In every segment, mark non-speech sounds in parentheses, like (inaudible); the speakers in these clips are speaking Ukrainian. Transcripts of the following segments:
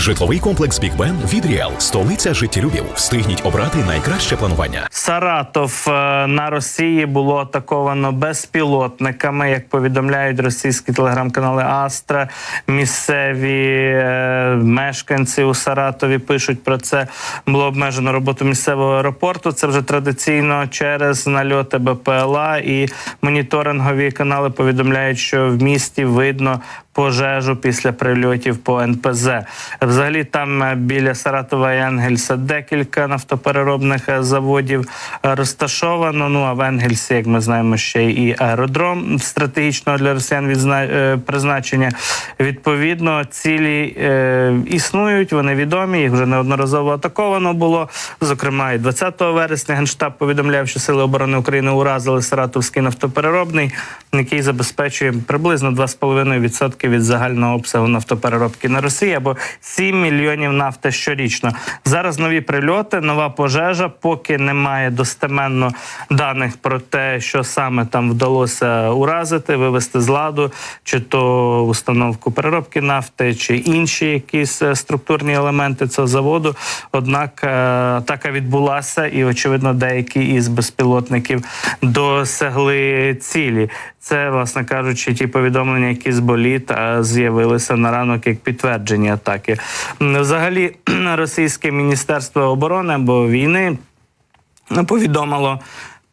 Житловий комплекс Бік Бен від Ріал. Столиця життєлюбів. Встигніть обрати найкраще планування. Саратов е, на Росії було атаковано безпілотниками, як повідомляють російські телеграм-канали Астра. Місцеві е, мешканці у Саратові пишуть про це. Було обмежено роботу місцевого аеропорту. Це вже традиційно через нальоти БПЛА і моніторингові канали повідомляють, що в місті видно. Пожежу після прильотів по НПЗ. Взагалі, там е, біля Саратова і Енгельса декілька нафтопереробних е, заводів розташовано. Ну а в Енгельсі, як ми знаємо, ще і аеродром стратегічного для росіян відзна... е, призначення. Відповідно, цілі е, існують, вони відомі. Їх вже неодноразово атаковано було. Зокрема, і 20 вересня генштаб повідомляв, що сили оборони України уразили Саратовський нафтопереробний, який забезпечує приблизно 2,5% від загального обсягу нафтопереробки на Росії або 7 мільйонів нафти щорічно. Зараз нові прильоти, нова пожежа. Поки немає достеменно даних про те, що саме там вдалося уразити, вивести з ладу, чи то установку переробки нафти, чи інші якісь е, структурні елементи цього заводу. Однак е, атака відбулася, і очевидно, деякі із безпілотників досягли цілі. Це, власне кажучи, ті повідомлення, які з боліт з'явилися на ранок як підтверджені атаки. Взагалі, (clears throat) російське міністерство оборони або війни повідомило.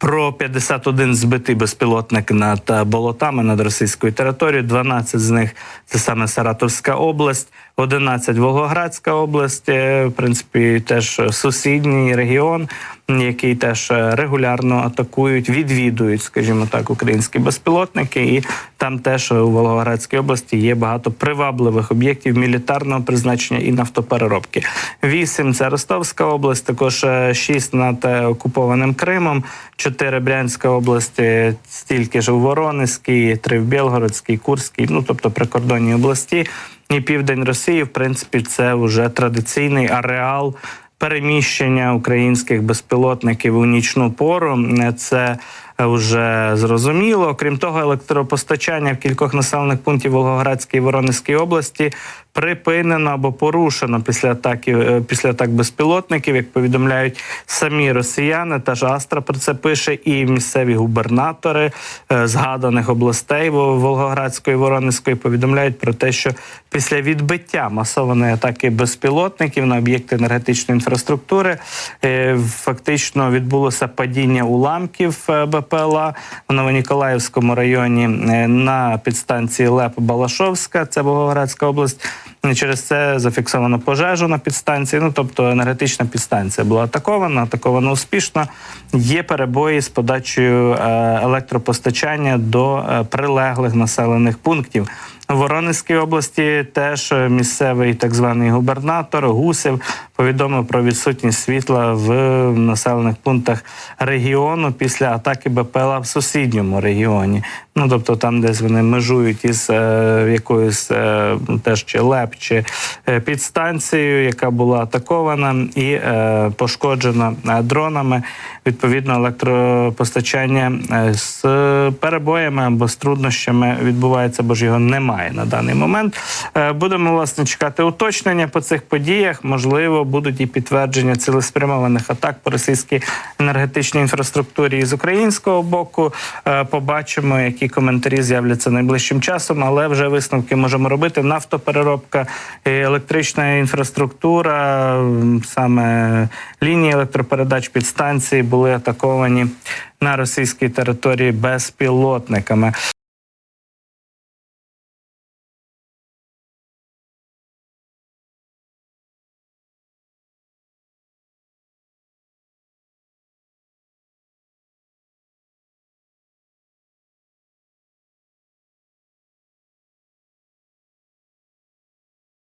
Про 51 збитий безпілотник над е, болотами над російською територією. 12 з них це саме Саратовська область, 11 Волгоградська область. е, В принципі, теж сусідній регіон, який теж е, регулярно атакують, відвідують, скажімо так, українські безпілотники. І там теж у Волгоградській області є багато привабливих об'єктів мілітарного призначення і нафтопереробки. Вісім це Ростовська область, також е, шість над е, окупованим Кримом, чотири Брянська область, е, стільки ж у Воронезькій, три в Білгородській, Курській, ну тобто прикордонні області. І південь Росії, в принципі, це вже традиційний ареал переміщення українських безпілотників у нічну пору. Е, Це вже зрозуміло. Крім того, електропостачання в кількох населених пунктів Волгоградської і Воронезької області припинено або порушено після атаки е, після атак безпілотників, як повідомляють самі росіяни. Та ж Астра про це пише, і місцеві губернатори е, згаданих областей Во- Волгоградської і Воронезької повідомляють про те, що після відбиття масованої атаки безпілотників на об'єкти енергетичної інфраструктури е, фактично відбулося падіння уламків е, БПЛА в Новоніколаївському районі е, на підстанції ЛЕП Балашовська, це Волгоградська область. Через це зафіксовано пожежу на підстанції. Ну тобто енергетична підстанція була атакована, атакована успішно. Є перебої з подачею е, електропостачання до е, прилеглих населених пунктів. В Воронезькій області теж місцевий так званий губернатор Гусев повідомив про відсутність світла в населених пунктах регіону після атаки БПЛА в сусідньому регіоні. Ну тобто там, десь вони межують із е, якоюсь е, теж чи ЛЕП, чи е, підстанцією, яка була атакована і е, пошкоджена е, дронами. Відповідно, електропостачання е, з перебоями або з труднощами відбувається, бо ж його немає на даний момент. Е, Будемо власне чекати уточнення по цих подіях. Можливо, будуть і підтвердження цілеспрямованих атак по російській енергетичній інфраструктурі з українського боку. Е, Побачимо, які коментарі з'являться найближчим часом, але вже висновки можемо робити. Нафтопереробка, електрична інфраструктура, саме лінії електропередач підстанції були атаковані на російській території безпілотниками.